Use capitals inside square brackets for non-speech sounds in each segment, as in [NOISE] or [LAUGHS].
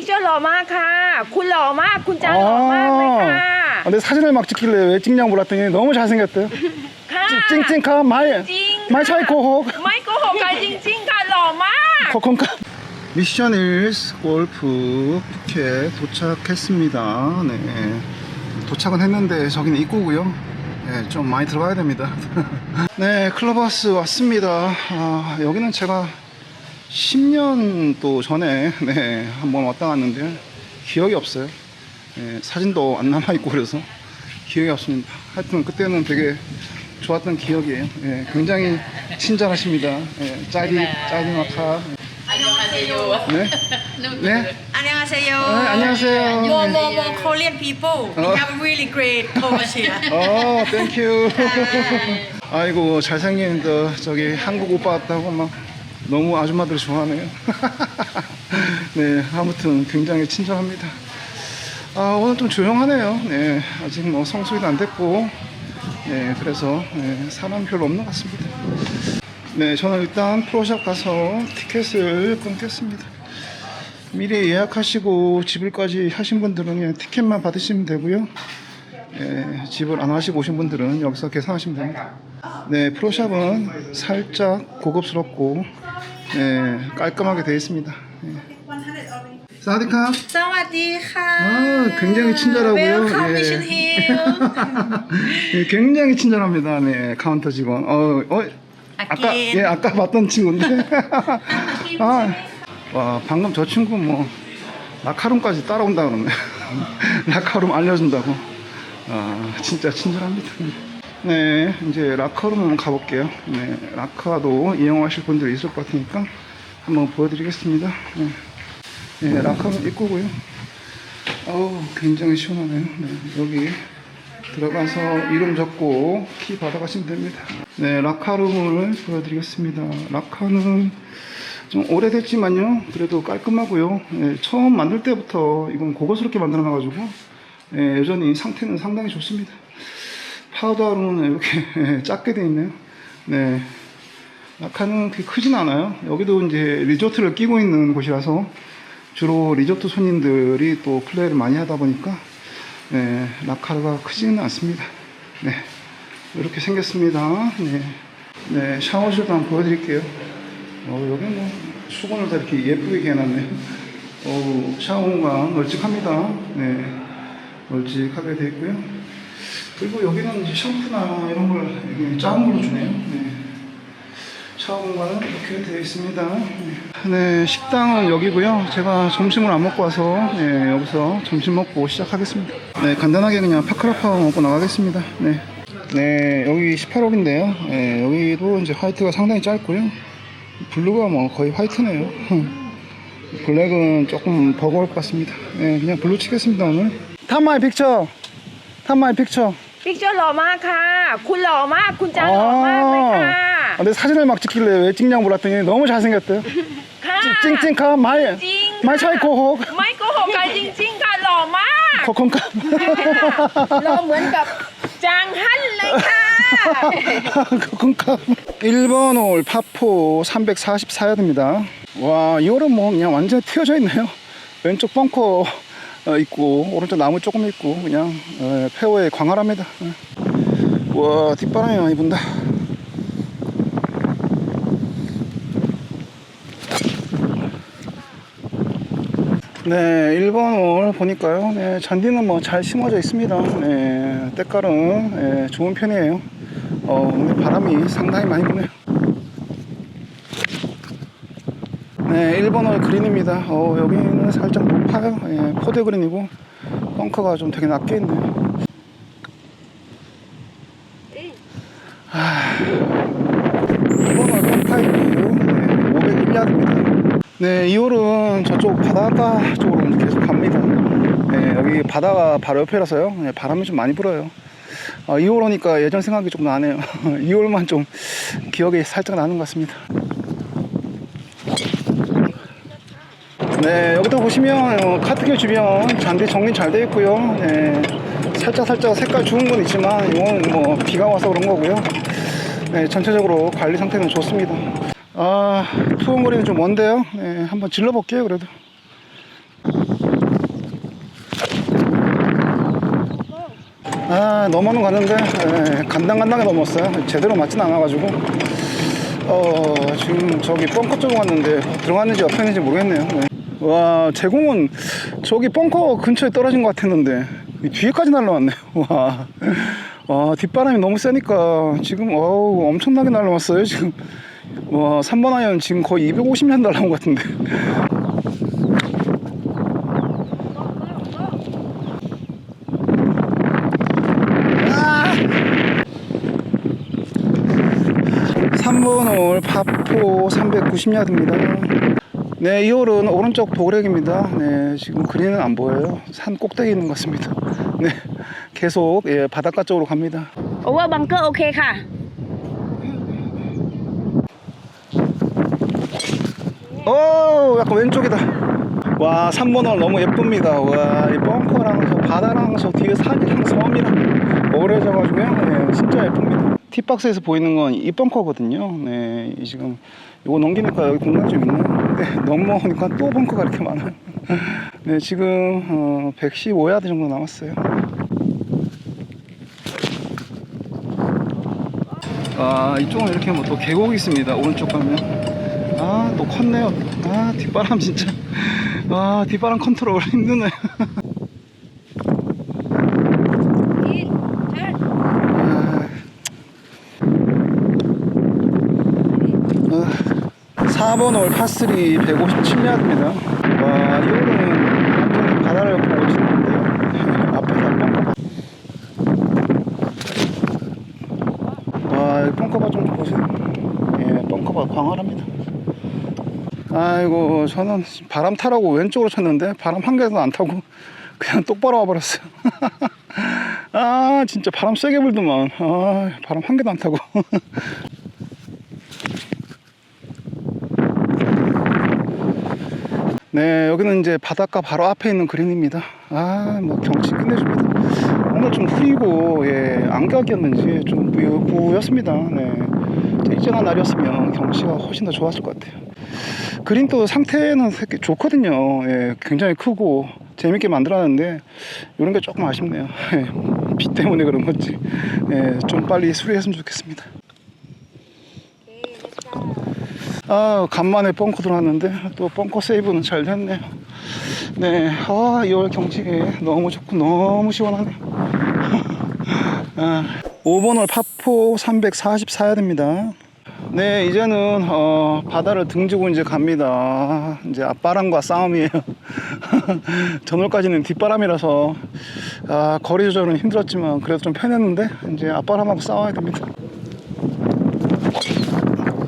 픽처 หล่อมากค่ะ คุณหล่อมาก คุณจางหล่อมากเลยค่ะ 아, 근데 사진을 막 찍길래 왜 찍냐고 몰랐더니 너무 잘생겼대요. ค่ะ 찡찡카 마이 จริง 마이 차이 고혹 ไม่โกหกกันจริงๆค่ะหล่อมาก 코콘카 미션 1 골프 푸켓 도착했습니다. 네. 도착은 했는데 저기는 입구고요. 네, 좀 많이 들어가야 됩니다. [LAUGHS] 네, 클럽하우스 왔습니다. 아, 여기는 제가 10년 또 전에 [LAUGHS] 네, 한번 왔다 갔는데 기억이 없어요. 네, 사진도 안 남아있고 그래서 기억이 없습니다. 하여튼 그때는 되게 좋았던 기억이에요. 예, 굉장히 친절하십니다. 예, 짜리, 짜리 마카. 안녕하세요. 네. [LAUGHS] 네. 안녕하세요. 네, 안녕하세요. More, more, more Korean people. We 어. have really great coach here. [LAUGHS] 어, 땡큐. 아이고, 잘생긴 저, 저기 한국 오빠 같다고 막 너무 아줌마들 좋아하네요. [LAUGHS] 네, 아무튼 굉장히 친절합니다. 아, 오늘 좀 조용하네요. 네, 아직 뭐 성수기도 안 됐고, 네, 그래서 네, 사람 별로 없는 것 같습니다. 네, 저는 일단 프로샵 가서 티켓을 끊겠습니다. 미리 예약하시고 지불까지 하신 분들은 그냥 티켓만 받으시면 되고요. 예, 집을 안 하시고 오신 분들은 여기서 계산하시면 됩니다. 네, 프로샵은 살짝 고급스럽고 예, 깔끔하게 되어 있습니다. 예. 사디캅. 사와디카. 아, 굉장히 친절하고요. 예. [LAUGHS] 예, 굉장히 친절합니다. 네, 카운터 직원. 어, 어, 아까 예, 아까 봤던 친구인데. [LAUGHS] 아, 와, 방금 저 친구 뭐 마카롱까지 따라온다 그러네. [LAUGHS] 마카롱 알려준다고. 아, 진짜 친절합니다. 네, 이제 라카룸 한번 가볼게요. 네, 라카도 이용하실 분들이 있을 것 같으니까 한번 보여드리겠습니다. 네, 네 라카룸 입구고요. 어우, 굉장히 시원하네요. 네, 여기 들어가서 이름 적고 키 받아가시면 됩니다. 네, 라카룸을 보여드리겠습니다. 라카는 좀 오래됐지만요. 그래도 깔끔하고요. 예, 처음 만들 때부터 이건 고급스럽게 만들어놔가지고 예, 여전히 상태는 상당히 좋습니다. 파우더룸은 이렇게 예, [LAUGHS] 작게 돼 있네요. 네, 라카는 그렇게 크진 않아요. 여기도 이제 리조트를 끼고 있는 곳이라서 주로 리조트 손님들이 또 플레이를 많이 하다 보니까 네, 라카르가 크지는 않습니다. 네, 이렇게 생겼습니다. 네, 네 샤워실도 한번 보여드릴게요. 어, 여기 뭐 수건을 다 이렇게 예쁘게 해놨네요. 어, 샤워 공간 널찍합니다. 네, 널찍하게 되어 있고요. 그리고 여기는 이제 샴푸나 이런 걸 작은 걸로 주네요. 네. 샤워 공간은 이렇게 되어 있습니다. 네. 네, 식당은 여기고요. 제가 점심을 안 먹고 와서 네, 여기서 점심 먹고 시작하겠습니다. 네, 간단하게 그냥 파크라파 먹고 나가겠습니다. 네. 네, 여기 18홀인데요. 네, 여기도 이제 화이트가 상당히 짧고요. 블루가 뭐 거의 화이트네요. [LAUGHS] 블랙은 조금 버거울 것 같습니다. 네, 그냥 블루 치겠습니다, 오늘. 탑마이 픽처! 탑마이 픽처! พิกเจอร์หล่อมากค่ะ คุณหล่อมาก คุณจางหล่อมากเลยค่ะ 아, 근데 사진을 막 찍길래 왜 찍냐고 몰랐더니 너무 잘생겼대요. ค่ะ 찡찡카 마이 จริง 마이 차이 고혹 ไม่โกหกกันจริงๆค่ะหล่อมาก 코콘카 หล่อเหมือนกับจางฮั่นเลยค่ะ 코콘카 1번 홀 파포 344야드입니다. 와, 이 홀은 뭐 그냥 완전히 트여져 있네요. 왼쪽 벙커 어, 있고 오른쪽 나무 조금 있고 그냥 어, 페어에 광활합니다. 어. 와, 뒷바람이 많이 분다. 네, 1번 홀 보니까요. 네, 잔디는 뭐 잘 심어져 있습니다. 네, 때깔은 네, 좋은 편이에요. 어, 오늘 바람이 상당히 많이 부네요. 네, 1번 홀 그린입니다. 어, 여기는 살짝 높아요. 예, 포대 그린이고, 벙커가 좀 되게 낮게 있네요. 아, 2번 홀 펑파이브, 네, 501야드입니다. 네, 이 홀은 저쪽 바닷가 쪽으로 계속 갑니다. 네, 여기 바다가 바로 옆이라서요. 네, 바람이 좀 많이 불어요. 아, 2홀 오니까 예전 생각이 좀 나네요. [LAUGHS] 2홀만 좀 기억이 살짝 나는 것 같습니다. 네 여기도 보시면 어, 카트길 주변 잔디 정리 잘 되어 있고요. 네, 살짝 살짝 색깔 좋은 건 있지만 이건 뭐 비가 와서 그런 거고요. 네, 전체적으로 관리 상태는 좋습니다. 아 투혼거리는 좀 먼데요? 네, 한번 질러 볼게요 그래도. 아 넘어는 갔는데? 네, 간당간당하게 넘었어요. 제대로 맞진 않아 가지고. 어 지금 저기 벙커 쪽으로 갔는데 들어갔는지 옆에 있는지 모르겠네요. 네. 와, 제공은 저기 벙커 근처에 떨어진 것 같았는데, 이 뒤에까지 날라왔네요. [LAUGHS] 와. 와, 뒷바람이 너무 세니까, 지금, 어우, 엄청나게 날라왔어요, 지금. 와, 3번 아이언 지금 거의 250년 날라온 것 같은데. 3번 홀 파포 390야드입니다. 네 2월은 오른쪽 도그렉입니다 네 지금 그린은 안 보여요 산 꼭대기 있는 것 같습니다 네 계속 예, 바닷가 쪽으로 갑니다 오와 방크 오케이 가 오, 약간 왼쪽이다. 와, 산모널 너무 예쁩니다. 와, 이 벙커랑 저 바다랑 저 뒤에 산이랑 섬이랑 어우러져가지고요. 예, 진짜 예쁩니다. 티박스에서 보이는 건 이 벙커거든요. 네, 이 지금 이거 넘기니까 여기 공간 좀 있네. 네, [LAUGHS] 넘어오니까 또 벙커가 이렇게 많아요. [LAUGHS] 네, 지금 어, 115야드 정도 남았어요. 아, 이쪽은 이렇게 뭐 또 계곡이 있습니다. 오른쪽 가면. 아, 또 컸네요. 아, 뒷바람 진짜. [LAUGHS] 아, 뒷바람 컨트롤 힘드네. 아, 4번 홀 파3 157야드입니다. 와, 이 홀은 완전히 바다를 보고 치는데요. 앞에 다 뻥커. 와, 이 뻥커바 좀 보세요. 예, 뻥커바 광활합니다. 아이고 저는 바람 타라고 왼쪽으로 쳤는데 바람 한 개도 안 타고 그냥 똑바로 와버렸어요 [LAUGHS] 아 진짜 바람 세게 불더만 아 바람 한 개도 안 타고 [LAUGHS] 네 여기는 이제 바닷가 바로 앞에 있는 그린입니다. 아 뭐 경치 끝내줍니다. 오늘 좀 흐리고 예 안각이었는지 좀 부- 부였습니다. 네. 일정한 날이었으면 경치가 훨씬 더 좋았을 것 같아요. 그린 또 상태는 좋거든요. 예, 굉장히 크고 재밌게 만들었는데 이런 게 조금 아쉽네요. 예, 비 때문에 그런 건지. 예, 좀 빨리 수리했으면 좋겠습니다. 아 간만에 벙커 들어왔는데 또 벙커 세이브는 잘 됐네요. 네, 아 2월 경치 너무 좋고 너무 시원하네요. [LAUGHS] 아, 5번 홀 파포 344야 됩니다. 네, 이제는 어, 바다를 등지고 이제 갑니다. 이제 앞바람과 싸움이에요. [LAUGHS] 전월까지는 뒷바람이라서 아, 거리 조절은 힘들었지만 그래도 좀 편했는데 이제 앞바람하고 싸워야 됩니다.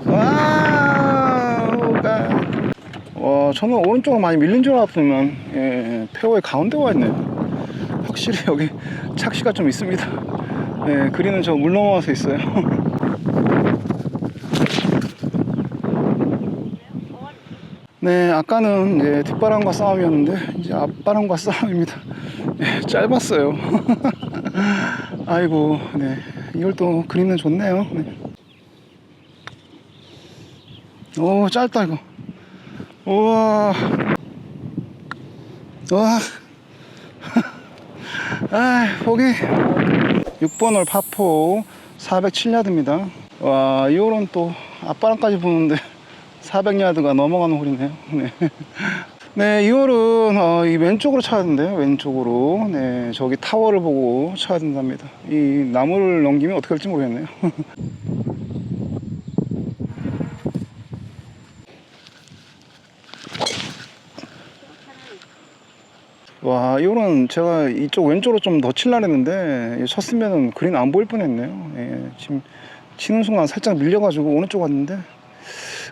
와우, 가. 와, 저는 오른쪽으로 많이 밀린 줄 알았더니만 예, 페어의 가운데 와 있네요. 확실히 [LAUGHS] 여기 착시가 좀 있습니다. 예, 그리는 저 물 넘어와서 있어요. [LAUGHS] 네, 아까는 이제 뒷바람과 싸움이었는데 이제 앞바람과 [LAUGHS] 싸움입니다. 네, 짧았어요. 아이고, 네, 이걸 또 그리는 좋네요. 네. 오, 짧다 이거. 우와, 와, [LAUGHS] 아, 보기. 6번 홀 파포 407야드입니다. 와, 이 홀은 또 앞바람까지 부는데 [LAUGHS] 400야드가 넘어가는 홀이네요. 네. [LAUGHS] 네, 이 홀은 어, 이 왼쪽으로 쳐야 된대요. 왼쪽으로. 네, 저기 타워를 보고 쳐야 된답니다. 이 나무를 넘기면 어떻게 할지 모르겠네요. 와, 이 홀은 제가 이쪽 왼쪽으로 좀 더 칠라 했는데 쳤으면 그린 안 보일 뻔했네요. 예, 지금 치는 순간 살짝 밀려가지고 오른쪽 왔는데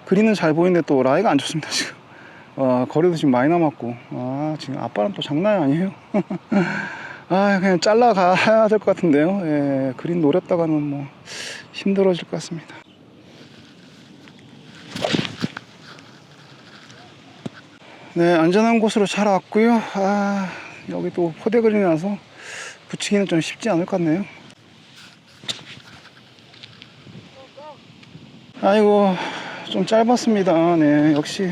그린은 잘 보이는데 또 라이가 안 좋습니다 지금. 와 거리도 지금 많이 남았고. 아 지금 앞바람 또 장난이 아니에요. [LAUGHS] 아 그냥 잘라 가야 될 것 같은데요. 예, 그린 노렸다가는 뭐 힘들어질 것 같습니다 네 안전한 곳으로 잘 왔고요 아 여기 또 포대 그린이라서 붙이기는 좀 쉽지 않을 것 같네요 아이고 좀 짧았습니다. 네, 역시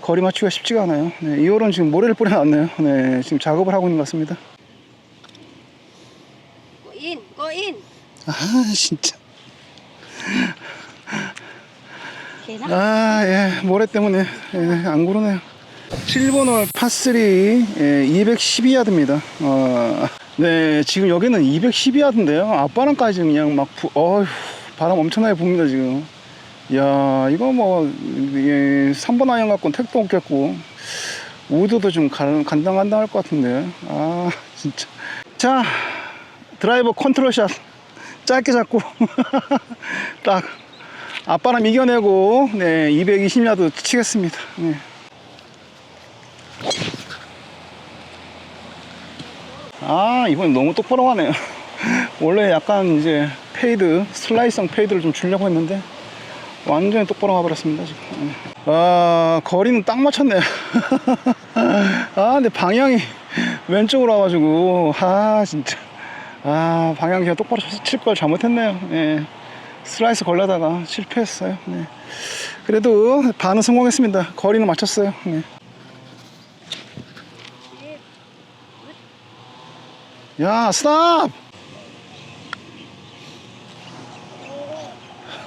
거리 맞추기가 쉽지가 않아요. 네, 2홀은 지금 모래를 뿌려놨네요. 네, 지금 작업을 하고 있는 것 같습니다. go in. 아, 진짜. 아, 예. 모래 때문에 예, 안 그러네요. 7번 홀 파3 예, 212야드입니다. 어, 네, 지금 여기는 212야드인데요. 앞바람까지 그냥 막, 부, 어휴, 바람 엄청나게 붑니다, 지금. 야 이거 뭐, 예, 3번 아이언 갖고는 택도 없겠고, 우드도 좀 간당간당할 것 같은데. 아, 진짜. 자, 드라이버 컨트롤 샷. 짧게 잡고. [LAUGHS] 딱. 앞바람 이겨내고 네 220야드 치겠습니다. 네. 아 이번 너무 똑바로 가네요. [LAUGHS] 원래 약간 이제 페이드 슬라이성 페이드를 좀 주려고 했는데 완전히 똑바로 가버렸습니다 지금. 네. 아 거리는 딱 맞췄네요. [LAUGHS] 아 근데 방향이 왼쪽으로 와가지고 아 진짜 아 방향 그냥 똑바로 칠 걸 잘못했네요. 예. 슬라이스 걸려다가 실패했어요. 네. 그래도 반은 성공했습니다. 거리는 맞췄어요. 네. 야, 스탑!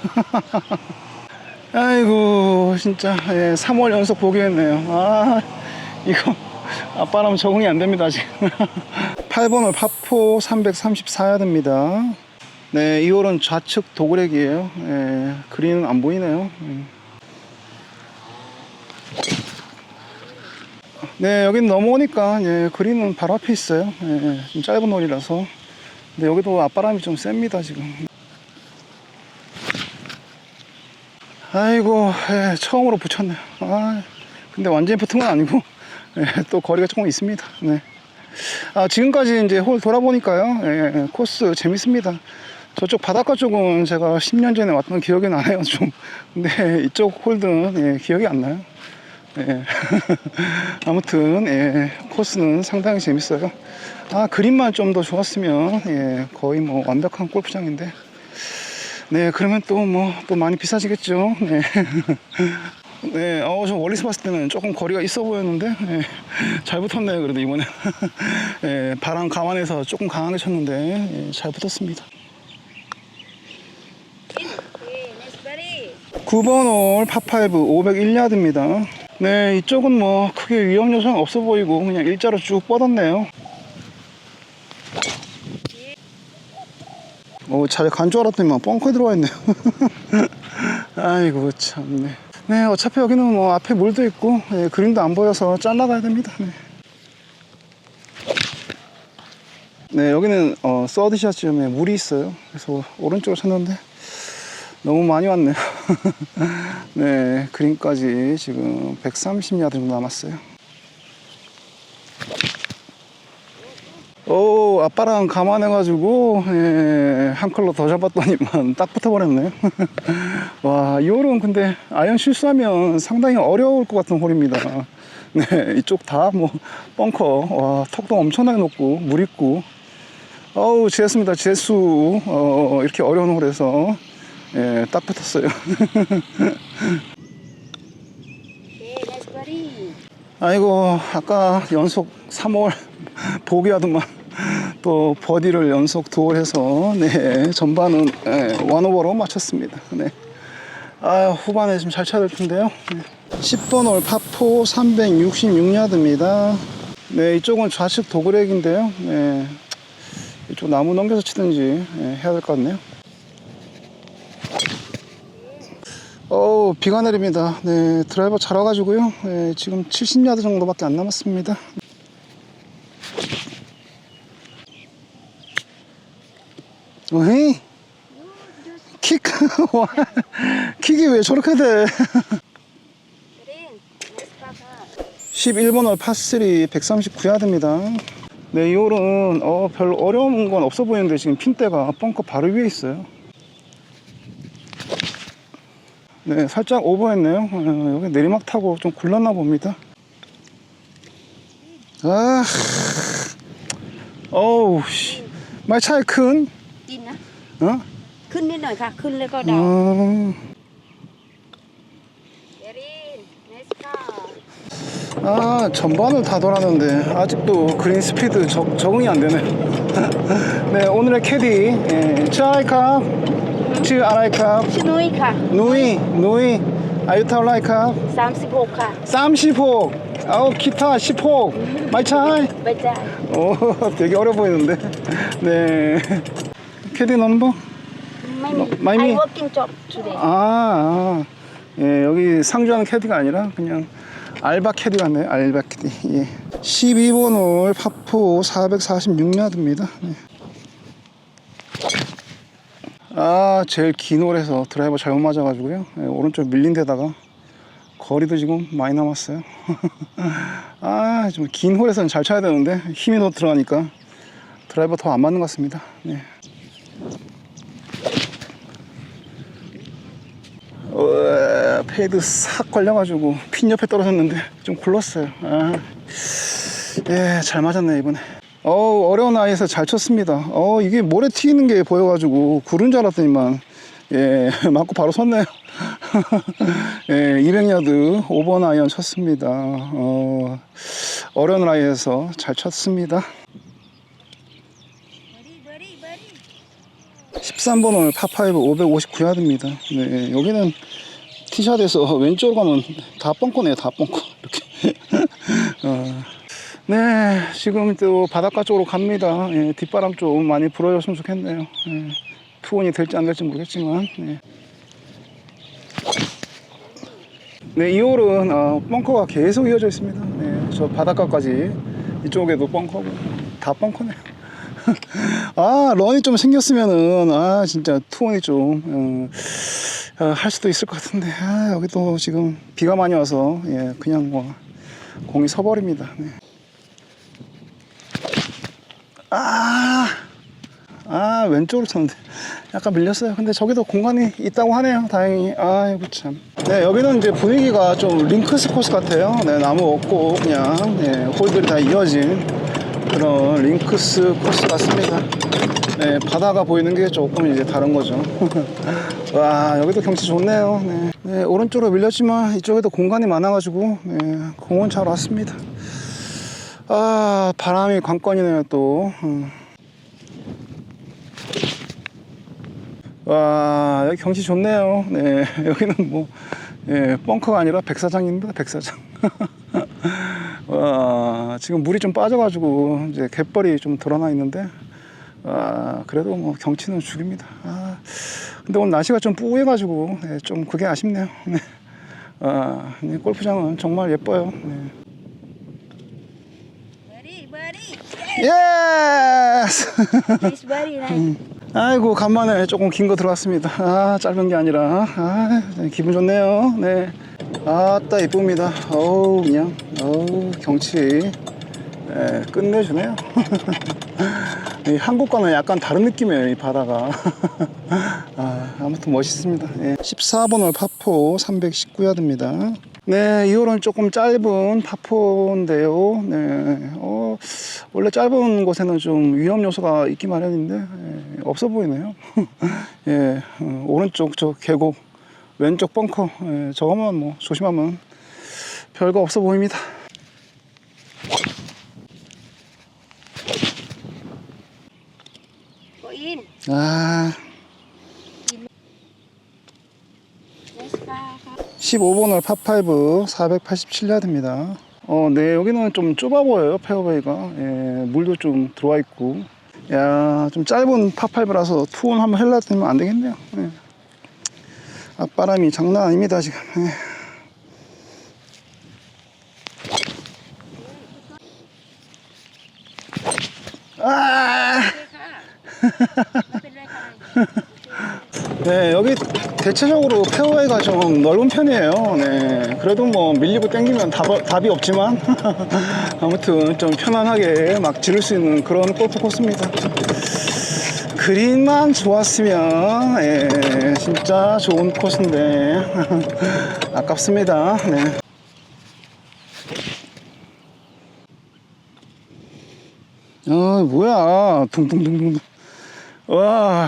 [LAUGHS] 아이고, 진짜, 예, 3월 연속 보기했네요. 아, 이거, 앞바람 적응이 안 됩니다, 지금. 8번을 [LAUGHS] 파포 334야드입니다. 네, 2홀은 좌측 도그렉이에요. 예, 그린은 안 보이네요. 예. 네, 여긴 넘어오니까, 예, 그린은 바로 앞에 있어요. 예, 좀 짧은 홀이라서. 근데 여기도 앞바람이 좀 셉니다, 지금. 아이고, 예, 처음으로 붙였네요. 아, 근데 완전히 붙은 건 아니고, 예, 또 거리가 조금 있습니다. 네. 아, 지금까지 이제 홀 돌아보니까요, 예, 코스 재밌습니다. 저쪽 바닷가 쪽은 제가 10년 전에 왔던 기억이 나네요, 좀. [LAUGHS] 근데 이쪽 홀드는 예, 기억이 안 나요. 예. [LAUGHS] 아무튼, 예, 코스는 상당히 재밌어요. 아, 그림만 좀 더 좋았으면, 예, 거의 뭐 완벽한 골프장인데. 네, 그러면 또 뭐, 또 많이 비싸지겠죠. 네. [LAUGHS] 네, 어, 저 멀리서 봤을 때는 조금 거리가 있어 보였는데, 예, 잘 붙었네요, 그래도 이번에. 예, 바람 감안해서 조금 강하게 쳤는데, 예, 잘 붙었습니다. 9번 홀 파5 501야드입니다. 네, 이쪽은 뭐 크게 위험 요소는 없어 보이고 그냥 일자로 쭉 뻗었네요. 오, 잘간줄 알았더니만 뻥커에 들어와 있네요. [LAUGHS] 아이고, 참네. 네, 어차피 여기는 뭐 앞에 물도 있고, 예, 그림도 안 보여서 잘라가야 됩니다. 네. 네, 여기는 어, 서드샷 지점에 물이 있어요. 그래서 오른쪽으로 쳤는데 너무 많이 왔네요. [LAUGHS] 네, 그림까지 지금 130야드 정도 남았어요. 오, 아빠랑 감안해 가지고, 예, 한 컬러 더 잡았더니만 [LAUGHS] 딱 붙어버렸네요. [LAUGHS] 와, 이 홀은 근데 아이언 실수하면 상당히 어려울 것 같은 홀입니다. 네, 이쪽 다 뭐, 벙커, 와, 턱도 엄청나게 높고, 물 있고, 어우, 재수입니다. 재수. 어, 이렇게 어려운 홀에서, 예, buddy. [LAUGHS] 아이고, 아까 연속 3월 보기하더만 [LAUGHS] 또 버디를 연속 두홀 해서, 네, 전반은 예, 원오버로 마쳤습니다. 네. 아, 후반에 좀 잘 쳐야 될 텐데요. 네. 10번 홀 파포 366야드입니다. 네, 이쪽은 좌측 도그렉인데요. 네. 이쪽 나무 넘겨서 치든지 예, 해야 될 것 같네요. 어 비가 내립니다. 네, 드라이버 잘 와가지고요. 네, 지금 70야드 정도밖에 안 남았습니다. 어헤이 킥 [LAUGHS] 와, 킥이 왜 저렇게 돼? Green. Next papa. 11번 홀 파3 139야드입니다. 네, 이 홀은 어, 별로 어려운 건 없어 보이는데 지금 핀대가 벙커 바로 위에 있어요. 네, 살짝 오버했네요. 어, 여기 내리막 타고 좀 굴렀나 봅니다. 아, 어우, 씨. 말 차이 큰, ดินนะ 어? ขึ้นนิดหน่อยค่ะ ขึ้นแล้วก็ดาว 어, Green. Next car. 아 전반을 다 돌았는데 아직도 그린 스피드 적, 적응이 안 되네 [LAUGHS] 네 오늘의 캐디 예, 츠아라이캅 츠아라이캅 치누이ค่ะ 누이 누이 아유타올라이캅 36ค่ะ 쌈시폭 아우 기타 10폭 마이차이 ใบจ่าย 오 되게 어려 보이는데 네 캐디 넘버 ไม่มี ไม่มี I working job today 아, 아. 예, 여기 상주하는 캐디가 아니라 그냥 알바 캐디 같네요. 알바 캐디. 예. 12번 홀 파포 446야드입니다. 네. 아, 제일 긴 홀에서 드라이버 잘못 맞아가지고요. 예, 오른쪽 밀린 데다가 거리도 지금 많이 남았어요. [LAUGHS] 아, 좀 긴 홀에서는 잘 쳐야 되는데 힘이 더 들어가니까 드라이버 더 안 맞는 것 같습니다. 네. 어, 페이드 싹 걸려가지고 핀 옆에 떨어졌는데 좀 굴렀어요. 아, 예, 잘 맞았네 이번에. 어 어려운 나이에서 잘 쳤습니다. 어 이게 모래 튀는 게 보여가지고 구른 줄 알았더니만 예 [LAUGHS] 맞고 바로 섰네요. [LAUGHS] 예, 200야드 5번 아이언 쳤습니다. 어 어려운 나이에서 잘 쳤습니다. 13번 홀 파5 559야드입니다. 네, 여기는 티샷에서 [LAUGHS] 왼쪽으로 가면 다 뻥커네요. 다 뻥커. 이렇게. 어, 네, 지금 또 바닷가 쪽으로 갑니다. 예, 뒷바람 좀 많이 불어줬으면 좋겠네요. 예, 투혼이 될지 안 될지 모르겠지만. 네. 네, 이 홀은 어, 벙커가 계속 이어져 있습니다. 네, 저 바닷가까지 이쪽에도 벙커고 다 벙커네요. [LAUGHS] 아, 런이 좀 생겼으면은, 아, 진짜 투혼이 좀, 어, 어, 할 수도 있을 것 같은데, 아, 여기도 지금 비가 많이 와서, 예, 그냥 뭐, 공이 서버립니다. 네. 아, 아, 왼쪽으로 쳤는데, 약간 밀렸어요. 근데 저기도 공간이 있다고 하네요. 다행히. 아이고, 참. 네, 여기는 이제 분위기가 좀 링크스 코스 같아요. 네, 나무 없고, 그냥, 예, 홀들이 다 이어진 그런 링크스 코스 같습니다. 네, 바다가 보이는 게 조금 이제 다른 거죠. [LAUGHS] 와, 여기도 경치 좋네요. 네. 네, 오른쪽으로 밀렸지만 이쪽에도 공간이 많아가지고, 네, 공원 잘 왔습니다. 아, 바람이 관건이네요, 또. 음. 와, 여기 경치 좋네요. 네, [LAUGHS] 여기는 뭐, 예, 벙커가 아니라 백사장입니다, 백사장. [LAUGHS] 와, 지금 물이 좀 빠져가지고, 이제 갯벌이 좀 드러나 있는데, 아, 그래도 뭐 경치는 죽입니다. 아, 근데 오늘 날씨가 좀 뿌해가지고, 네, 좀 그게 아쉽네요. [LAUGHS] 네. 아, 이 골프장은 정말 예뻐요. 네. 예스! It's very nice. 아이고 간만에 조금 긴 거 들어왔습니다. 아 짧은 게 아니라 아 네, 기분 좋네요. 네. 아따 이쁩니다. 어우 그냥 어우 경치 네, 끝내주네요. [LAUGHS] 이 한국과는 약간 다른 느낌이에요 이 바다가. [LAUGHS] 아, 아무튼 멋있습니다. 예. 14번 홀 파포 319야드입니다. 네, 이 홀은 조금 짧은 파포인데요. 네, 어, 원래 짧은 곳에는 좀 위험 요소가 있기 마련인데 예, 없어 보이네요. [LAUGHS] 예, 어, 오른쪽 저 계곡, 왼쪽 벙커, 예, 저거만 뭐 조심하면 별거 없어 보입니다. 아, 15번을 파5 487야드입니다 어, 네 여기는 좀 좁아 보여요 페어웨이가 예, 물도 좀 들어와 있고 야 좀 짧은 파5라서 투혼 한번 헬라 되면 안 되겠네요 예. 아, 앞바람이 장난 아닙니다 지금 예. 아! [LAUGHS] 네, 여기 대체적으로 페어웨이가 좀 넓은 편이에요. 네, 그래도 뭐 밀리고 땡기면 답, 답이 없지만 [LAUGHS] 아무튼 좀 편안하게 막 지를 수 있는 그런 골프 코스입니다. 그린만 좋았으면 예, 진짜 좋은 코스인데 [LAUGHS] 아깝습니다. 네. 아 뭐야 둥둥둥둥 와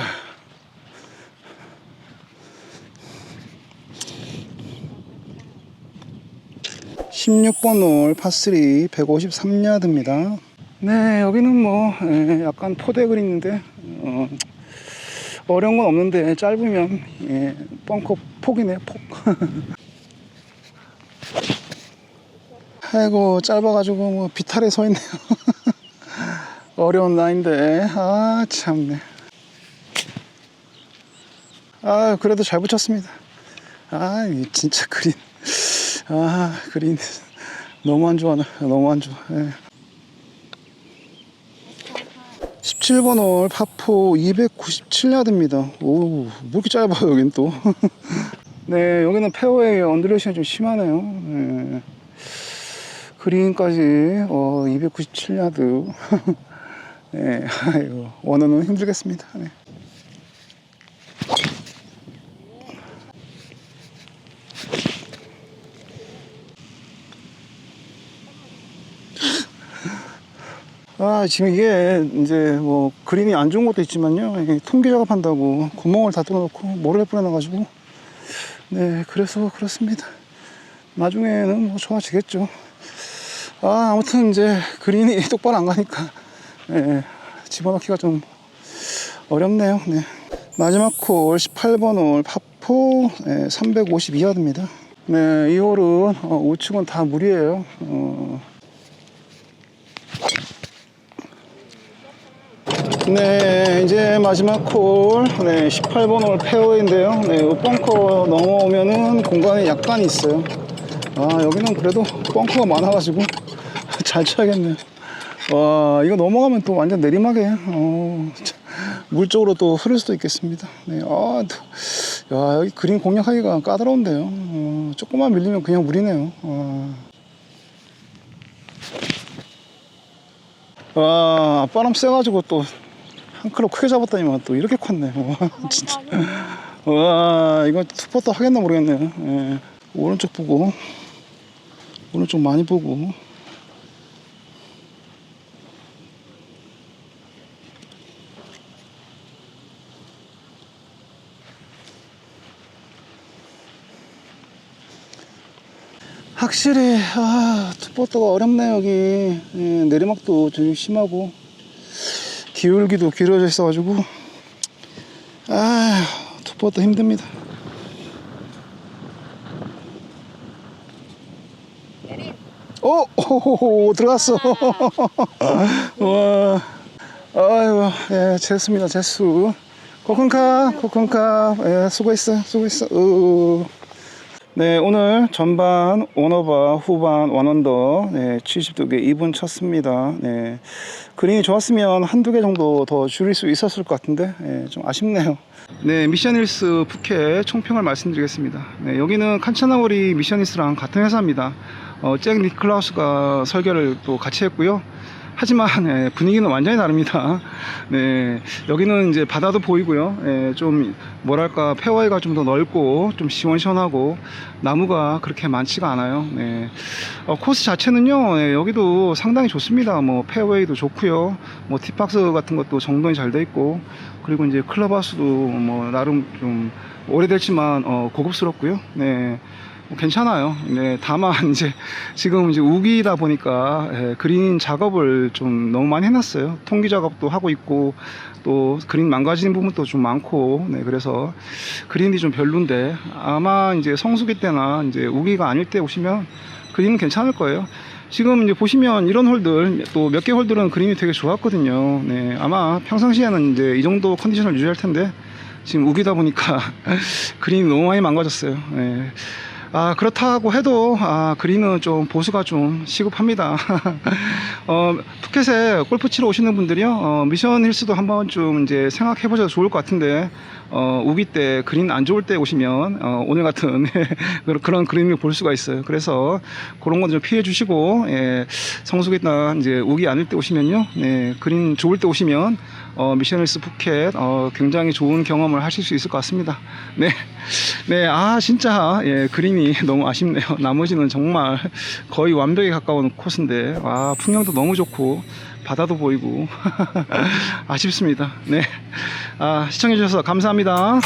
16번 홀 파3 153야드입니다. 네, 여기는 뭐 예, 약간 포대 그린인데 어, 어려운 건 없는데 짧으면 예, 벙커 폭이네 폭. [LAUGHS] 아이고 짧아가지고 뭐 비탈에 서 있네요. [LAUGHS] 어려운 라인데 아 참네. 아 그래도 잘 붙였습니다. 아이 진짜 그린 아 그린 너무 안 좋아 나 너무 안 좋아. 예. 17번 홀 파포 297야드입니다. 오, 뭐 이렇게 짧아요, 여긴 또. [LAUGHS] 네, 여기는 페어웨이 언드레이션이 좀 심하네요. 네. 그린까지, 어, 297야드. 네, [LAUGHS] 아이고, 원어는 힘들겠습니다. 네. 아, 지금 이게 이제 뭐 그림이 안 좋은 것도 있지만요. 통계 작업한다고 구멍을 다 뚫어놓고 모래를 뿌려놔가지고 네, 그래서 그렇습니다. 나중에는 뭐 좋아지겠죠. 아, 아무튼 이제 그린이 [LAUGHS] 똑바로 안 가니까 네, 집어넣기가 좀 어렵네요. 네. 마지막 홀 18번 홀 파포 네, 352야드입니다. 네, 이 홀은 어, 우측은 다 물이에요. 어, 네, 이제 마지막 홀, 네, 18번 홀 페어웨이인데요. 네, 이 벙커 넘어오면은 공간이 약간 있어요. 아, 여기는 그래도 벙커가 많아가지고 [LAUGHS] 잘 쳐야겠네요. 와, 이거 넘어가면 또 완전 내리막이에요. 어, 참, 물 쪽으로 또 흐를 수도 있겠습니다. 네, 아, 또, 야, 여기 그린 공략하기가 까다로운데요. 어, 조금만 밀리면 그냥 물이네요. 어. 와, 바람 쐬가지고 또 한 클럽 크게 잡았다니만 또 이렇게 컸네. 와, [LAUGHS] 진짜. 와, 이거 투퍼도 하겠나 모르겠네요. 예. 오른쪽 보고, 오른쪽 많이 보고. 확실히 아 투포터가 어렵네 여기 예, 내리막도 좀 심하고 기울기도 길어져 있어가지고 아 투포터 힘듭니다. 오, 오, 오 들어갔어. [LAUGHS] 와 아이고 예 제수입니다 제수. 코쿤카 코쿤카. 예 수고했어 수고했어. 으. 네, 오늘 전반 원오버, 후반 원언더 네, 72개 2분 쳤습니다. 네, 그린이 좋았으면 한두 개 정도 더 줄일 수 있었을 것 같은데 네, 좀 아쉽네요. 네, 미션힐스 푸켓 총평을 말씀드리겠습니다. 네, 여기는 칸차나워리 미션힐스랑 같은 회사입니다. 어, 잭 니클라우스가 설계를 또 같이 했고요. 하지만 예, 분위기는 완전히 다릅니다. 네, 여기는 이제 바다도 보이고요. 예, 좀 뭐랄까 페어웨이가 좀 더 넓고 좀 시원시원하고 나무가 그렇게 많지가 않아요. 네. 어, 코스 자체는요. 예, 여기도 상당히 좋습니다. 뭐 페어웨이도 좋고요. 뭐 티박스 같은 것도 정돈이 잘 돼 있고 그리고 이제 클럽하우스도 뭐 나름 좀 오래됐지만 어, 고급스럽고요. 네. 뭐 괜찮아요. 네, 다만 [LAUGHS] 이제 지금 이제 우기다 보니까 예, 그린 작업을 좀 너무 많이 해놨어요. 통기 작업도 하고 있고 또 그린 망가지는 부분도 좀 많고 네, 그래서 그린이 좀 별론데 아마 이제 성수기 때나 이제 우기가 아닐 때 오시면 그린은 괜찮을 거예요. 지금 이제 보시면 이런 홀들 또 몇 개 홀들은 그림이 되게 좋았거든요. 네, 아마 평상시에는 이제 이 정도 컨디션을 유지할 텐데 지금 우기다 보니까 [LAUGHS] 그림이 너무 많이 망가졌어요. 네. 아, 그렇다고 해도, 아, 그린은 좀 보수가 좀 시급합니다. [LAUGHS] 어, 푸켓에 골프 치러 오시는 분들이요, 어, 미션 힐스도 한번 좀 이제 생각해 보셔도 좋을 것 같은데, 어, 우기 때 그린 안 좋을 때 오시면, 어, 오늘 같은 [LAUGHS] 그런 그림을 볼 수가 있어요. 그래서 그런 건 좀 피해 주시고, 예, 성수기나 이제 우기 아닐 때 오시면요, 네, 그린 좋을 때 오시면, 어, 미션 힐스 푸켓, 어, 굉장히 좋은 경험을 하실 수 있을 것 같습니다. 네. 네, 아, 진짜, 예, 그림이 [LAUGHS] 너무 아쉽네요. 나머지는 정말 거의 완벽에 가까운 코스인데, 아, 풍경도 너무 좋고, 바다도 보이고, [LAUGHS] 아쉽습니다. 네. 아, 시청해주셔서 감사합니다.